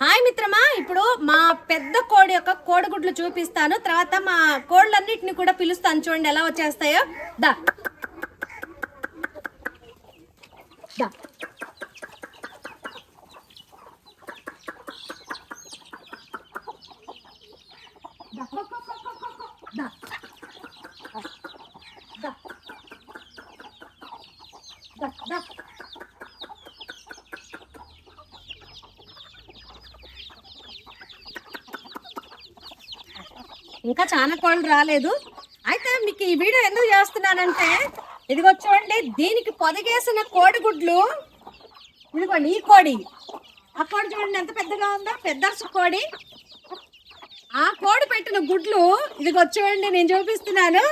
Hi మిత్రమా ఇప్పుడు మా పెద్ద కోడి యొక్క కోడిగుడ్లు చూపిస్తాను తర్వాత మా కోళ్ళన్నిటిని కూడా పిలుస్తాను చూడండి ఎలా వచ్చేస్తాయో దా దా దా. దా. దా. దా. ఇంకా చాలా కోళ్ళు రాలేదు. అయితే మీకు ఈ వీడియో ఎందుకు చేస్తున్నానంటే ఇదిగో చూడండి దీనికి పొదగేసిన కోడిగుడ్లు. ఇదిగోండి ఈ కోడి. ఆ కోడి చూడండి ఎంత పెద్దగా ఉందో పెద్దర్సు కోడి. ఆ కోడి పెట్టిన గుడ్లు ఇదిగో చూడండి నేను చూపిస్తున్నాను.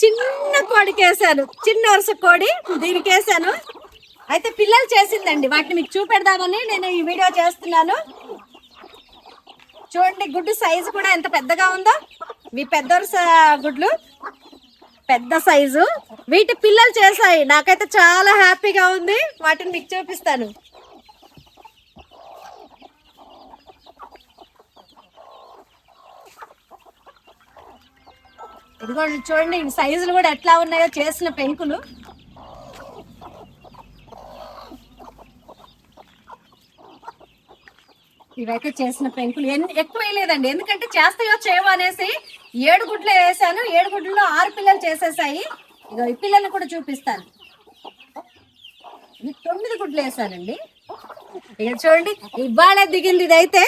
చిన్న కోడికి వేసాను చిన్న వరుస కోడి దీనికి వేసాను. అయితే పిల్లలు చేసిందండి వాటిని మీకు చూపెడదామని నేను ఈ వీడియో చేస్తున్నాను. చూడండి గుడ్డు సైజు కూడా ఎంత పెద్దగా ఉందో. మీ పెద్ద గుడ్లు పెద్ద సైజు వీటి పిల్లలు చేశాయి. నాకైతే చాలా హ్యాపీగా ఉంది. వాటిని మీకు చూపిస్తాను. ఇదిగోండి చూడండి సైజులు కూడా ఎట్లా ఉన్నాయో చేసిన పెంకులు. ఇవైతే చేసిన పెంకులు ఎన్ని ఎక్కువ వేయలేదండి. ఎందుకంటే చేస్తాయో చేయవో అనేసి ఏడు గుడ్లు వేసాను. ఏడు గుడ్లలో ఆరు పిల్లలు చేసేసాయి. ఇగో ఈ పిల్లల్ని కూడా చూపిస్తాను. ఇది తొమ్మిది గుడ్లు వేసానండి. ఇక చూడండి ఇవాళ దిగింది ఇదైతే.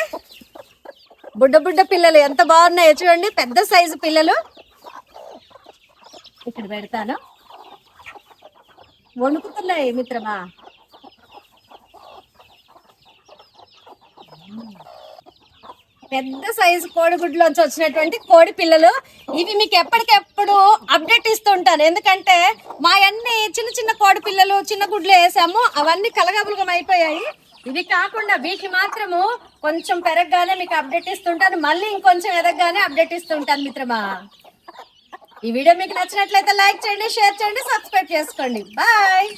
బుడ్డ బుడ్డ పిల్లలు ఎంత బాగున్నాయో చూడండి పెద్ద సైజు పిల్లలు. ఇక్కడ పెడతాను. వణుకుతున్నాయి మిత్రమా? పెద్ద సైజు కోడిగుడ్లోంచి వచ్చినటువంటి కోడి పిల్లలు. ఇవి మీకు ఎప్పటికెప్పుడు అప్డేట్ ఇస్తుంటాను ఎందుకంటే మా అన్ని చిన్న చిన్న కోడి పిల్లలు చిన్న గుడ్లు వేసాము. అవన్నీ కలగబులగం అయిపోయాయి. ఇవి కాకుండా వీటిని మాత్రము కొంచెం పెరగగానే మీకు అప్డేట్ ఇస్తుంటాను మళ్ళీ ఇంకొంచెం ఎదగగానే అప్డేట్ ఇస్తుంటాను మిత్రమా. ఈ వీడియో మీకు నచ్చినట్లయితే లైక్ చేయండి షేర్ చేయండి సబ్స్క్రైబ్ చేసుకోండి. బాయ్!